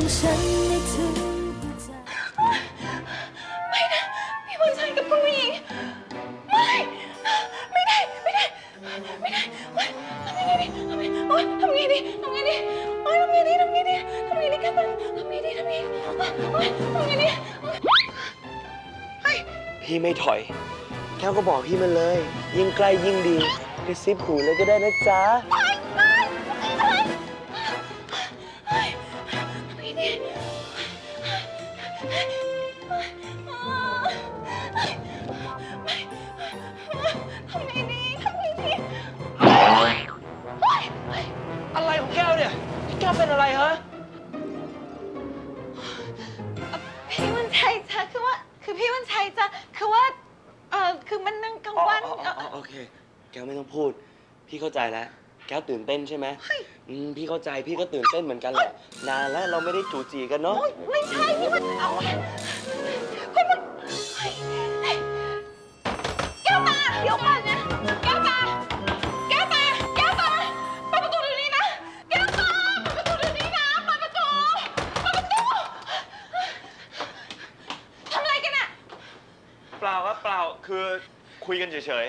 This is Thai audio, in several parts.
ของฉันให้ถึงไม่นะ พี่วันชัยกับผู้หญิงไม่ ไม่ได้ ไม่ได้ ไม่ได้โอ๊ยทำไงดีทำไงโอ๊ยทำไงดีทำไงดีโอ๊ยทำไงดีทำไงดีทำไงดีกันบ้างทำไงดีทำไงดีโอ๊ยโอ๊ยทำไงดีโอ๊ยเฮ้ยพี่ไม่ถอย แก้วก็บอกพี่มันเลย ยิ่งใกล้ยิ่งดีกระซิบหูเลยก็ได้นะจ๊ะ เนี่ยแก้วเป็นอะไรฮะพี่วันชัยจ้ะคือว่า คือพี่วันชัยจ้ะคือว่า เออคือมันนั่งกลางอ๋อวันอ๋ออ๋ออ๋อโอเค แก้วไม่ต้องพูด พี่เข้าใจแล้ว แก้วตื่นเต้นใช่ไหมอืมพี่เข้าใจพี่ก็ตื่นเต้นเหมือนกันแหละนานแล้วเราไม่ได้จูจีกันเนาะ โอ๊ยไม่ใช่นี่มันเอา เฉย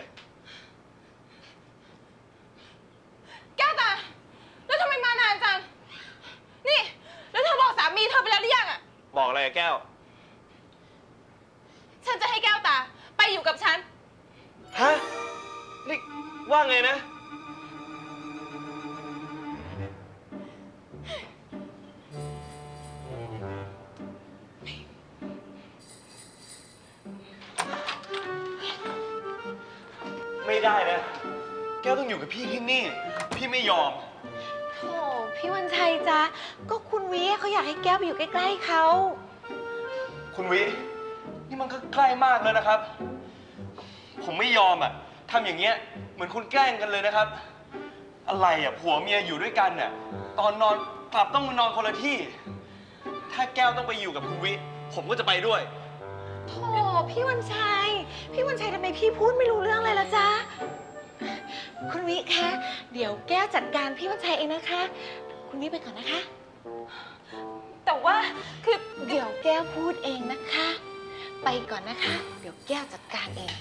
แก้วตา แล้วทำไมมานานจัง นี่ แล้วเธอบอกสามีเธอไปแล้วหรือยังอะ ๆ บอกอะไรอะแก้ว ไม่ได้นะ แก้วต้องอยู่กับพี่ที่นี่ พี่ไม่ยอม โถพี่วันชัยจ๊ะ ก็คุณวิเขาอยากให้แก้วไปอยู่ใกล้ๆเขา คุณวิ นี่มันก็ใกล้มากแล้วนะครับ ผมไม่ยอมอะทำอย่างเงี้ย เหมือนคุณแกล้งกันเลยนะครับ อะไรอะ ผัวเมียอยู่ด้วยกันน่ะ ตอนนอนกลับต้องมานอนคนละที่ ถ้าแก้วต้องไปอยู่กับคุณวิ ผมก็จะไปด้วย โถพี่วันชัย พี่วันชัยทำไมพี่พูดไม่รู้เรื่องเลยล่ะจ๊ะ คุณวิคะ เดี๋ยวแก้วจัดการพี่วันชัยเองนะคะ คุณวิไปก่อนนะคะ แต่ว่าคือเดี๋ยวแก้วพูดเองนะคะ ไปก่อนนะคะ เดี๋ยวแก้วจัดการเอง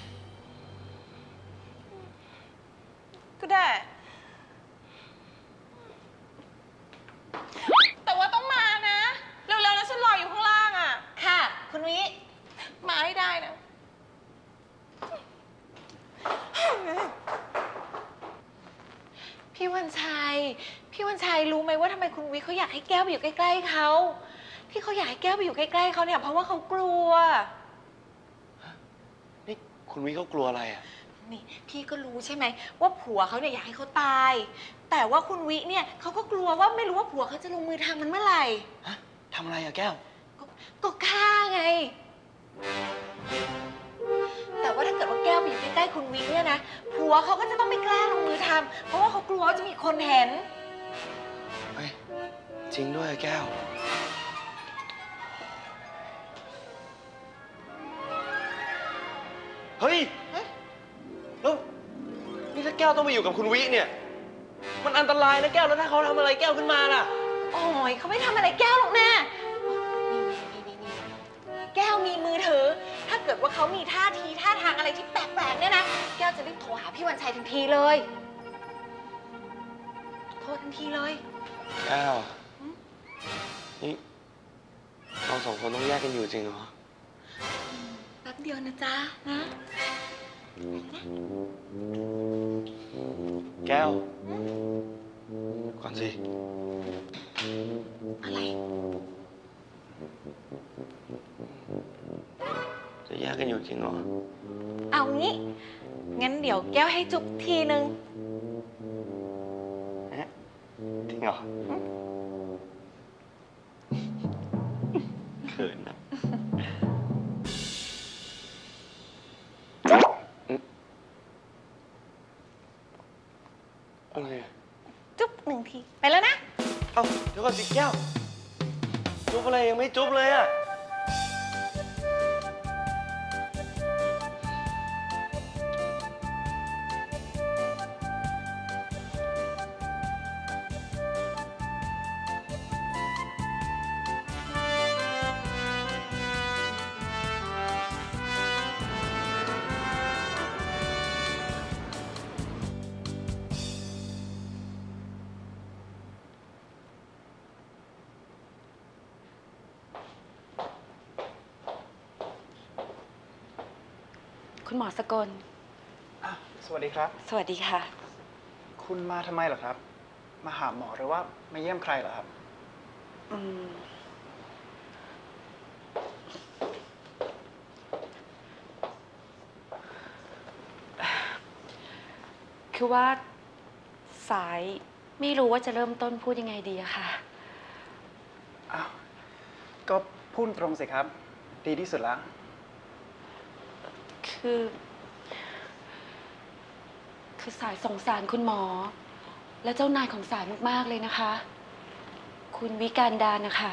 ก็ได้ แต่ว่าต้องมานะ เร็วๆนะฉันรออยู่ข้างล่างอะ ค่ะ คุณวิ มา ให้ได้นะ พี่วันชัย พี่วันชัยรู้ไหมว่าทำไมคุณวิเขาอยากให้แก้วไปอยู่ใกล้ๆเขา ที่เขาอยากให้แก้วไปอยู่ใกล้ๆเขาเนี่ยเพราะว่าเขากลัว นี่คุณวิเขากลัวอะไรอะ นี่พี่ก็รู้ใช่ไหมว่าผัวเขาเนี่ยอยากให้เขาตาย แต่ว่าคุณวิเนี่ยเขาก็กลัวว่าไม่รู้ว่าผัวเขาจะลงมือทำมันเมื่อไหร่ ฮะทำอะไรอะแก้ว ก็ก็ฆ่าไง แต่ว่าถ้าเกิดว่าแก้วไปอยู่ใกล้ๆคุณวิเนี่ยนะผัวเขาก็จะต้องไม่กล้าลงมือทำเพราะว่าเขากลัวว่าจะมีคนเห็น เฮ้ยจริงด้วยอะแก้ว เฮ้ยเอ๊ะแล้วนี่ถ้าแก้วต้องไปอยู่กับคุณวิเนี่ย มันอันตรายนะแก้วแล้วถ้าเขาทำอะไรแก้วขึ้นมาล่ะ โอ้ยเขาไม่ทำอะไรแก้วหรอกนะ เกิดว่าเขามีท่าทีท่าทางอะไรที่แปลกๆเนี่ยนะ แก้วจะรีบโทรหาพี่วันชัยทันทีเลย โทรทันทีเลย แก้วนี่เราสองคนต้องแยกกันอยู่จริงเหรอ แป๊บเดียวนะจ๊ะนะ แก้ว ก่อนสิ อะไร จะแยกกันอยู่จริงเหรอ เอางี้ งั้นเดี๋ยวแก้วให้จุ๊บทีนึงฮะจริงเหรอเขินนะอืมอะไรอะจุ๊บหนึ่งที ไปแล้วนะ เอ้าเดี๋ยวก่อนสิแก้ว จุ๊บอะไรยังไม่จุ๊บเลยอะ คุณหมอสกล อะสวัสดีครับ สวัสดีค่ะ คุณมาทำไมเหรอครับ มาหาหมอหรือว่ามาเยี่ยมใครเหรอครับ อืม คือว่าสายไม่รู้ว่าจะเริ่มต้นพูดยังไงดีอะค่ะ อ้าว ก็พูดตรงสิครับ ดีที่สุดแล้ว คือ คือสายสงสารคุณหมอ และเจ้านายของสายมากๆเลยนะคะ คุณวิการดานะคะ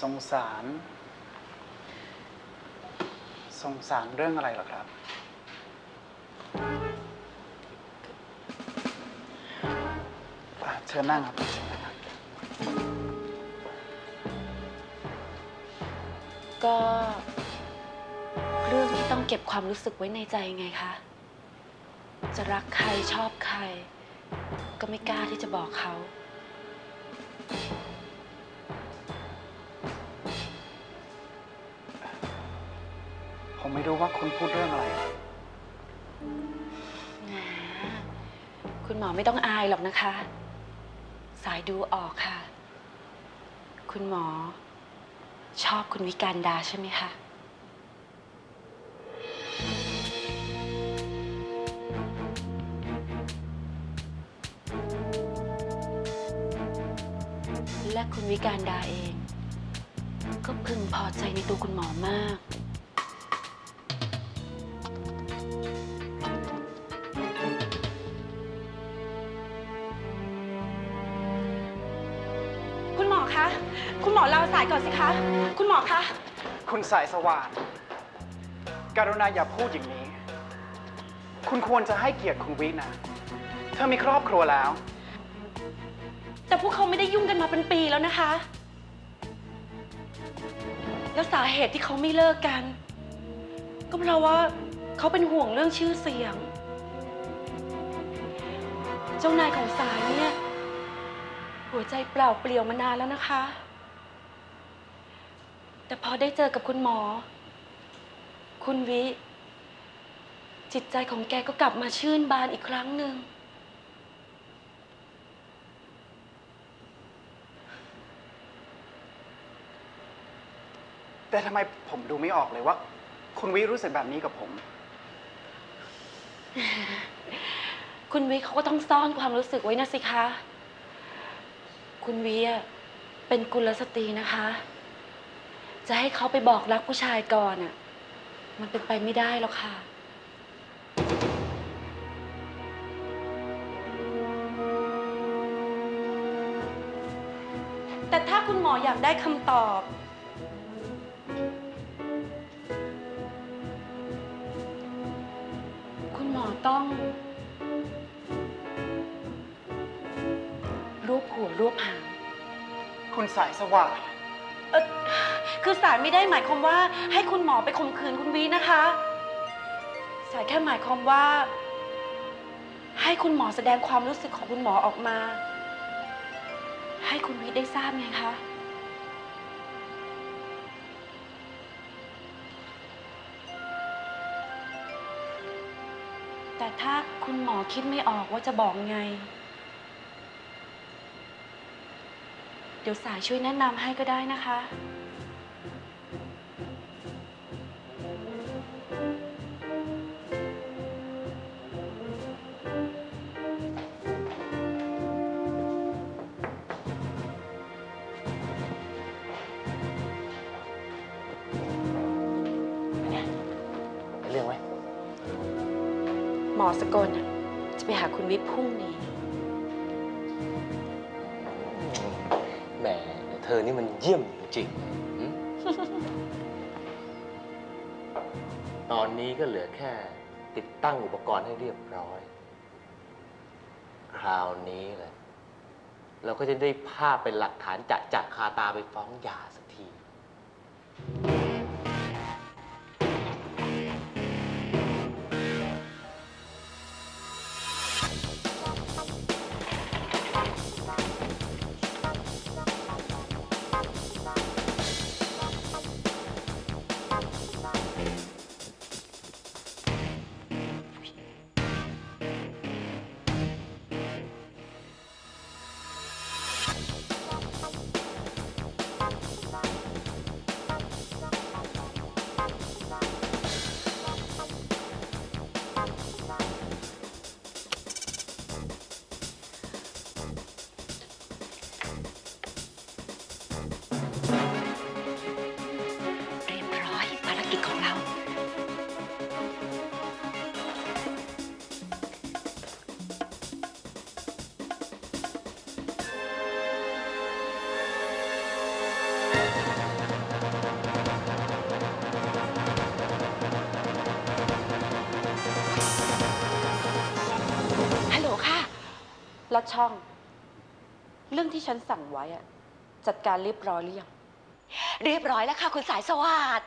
สงสาร สงสารเรื่องอะไรเหรอครับ อะเชิญนั่งครับเชิญนั่งครับ ก็เรื่อง ที่ต้องเก็บความรู้สึกไว้ในใจไงคะ จะรักใครชอบใคร ก็ไม่กล้าที่จะบอกเขา ผมไม่รู้ว่าคุณพูดเรื่องอะไรแหมคุณหมอไม่ต้องอายหรอกนะคะ สายดูออกค่ะ คุณหมอชอบคุณวิการดาใช่ไหมคะ และคุณวิการดาเอง ก็พึงพอใจในตัวคุณหมอมาก คุณหมอคะ คุณหมอลาสายก่อนสิคะ คุณหมอคะ คุณสายสว่างการุณาอย่าพูดอย่างนี้ คุณควรจะให้เกียรติคุณวินะ เธอมีครอบครัวแล้ว แต่พวกเขาไม่ได้ยุ่งกันมาเป็นปีแล้วนะคะ แล้วสาเหตุที่เขาไม่เลิกกัน ก็เพราะว่าเขาเป็นห่วงเรื่องชื่อเสียง เจ้านายของสายเนี่ย หัวใจเปล่าเปลี่ยวมานานแล้วนะคะ แต่พอได้เจอกับคุณหมอ คุณวิ จิตใจของแกก็กลับมาชื่นบานอีกครั้งหนึ่ง แต่ทำไมผมดูไม่ออกเลยว่า คุณวิรู้สึกแบบนี้กับผม คุณวิเขาก็ต้องซ่อนความรู้สึกไว้นะสิคะ คุณวิอะเป็นกุลสตรีนะคะ จะให้เขาไปบอกรักผู้ชายก่อนอะมันเป็นไปไม่ได้หรอกค่ะ แต่ถ้าคุณหมออยากได้คำตอบ ต้อง รูปหัวรูปหาง คุณสายสว่างเออคือสายไม่ได้หมายความว่า ให้คุณหมอไปข่มขืนคุณวีนะคะ สายแค่หมายความว่า ให้คุณหมอแสดงความรู้สึกของคุณหมอออกมา ให้คุณวีได้ทราบไงคะ แต่ถ้าคุณหมอคิดไม่ออกว่าจะบอกไง เดี๋ยวสายช่วยแนะนำให้ก็ได้นะคะ อสกลน่ะจะไปหาคุณวิทย์พรุ่งนี้ แหมเธอนี่มันเยี่ยมจริงๆหึตอนนี้ก็เหลือแค่ ติดตั้งอุปกรณ์ให้เรียบร้อย คราวนี้แหละ เราก็จะได้ภาพเป็นหลักฐานจะจักคาตาไปฟ้องหย่าสักที ลอดช่อง เรื่องที่ฉันสั่งไว้อะจัดการเรียบร้อยหรือยัง เรียบร้อยแล้วค่ะ คุณสายสวัสด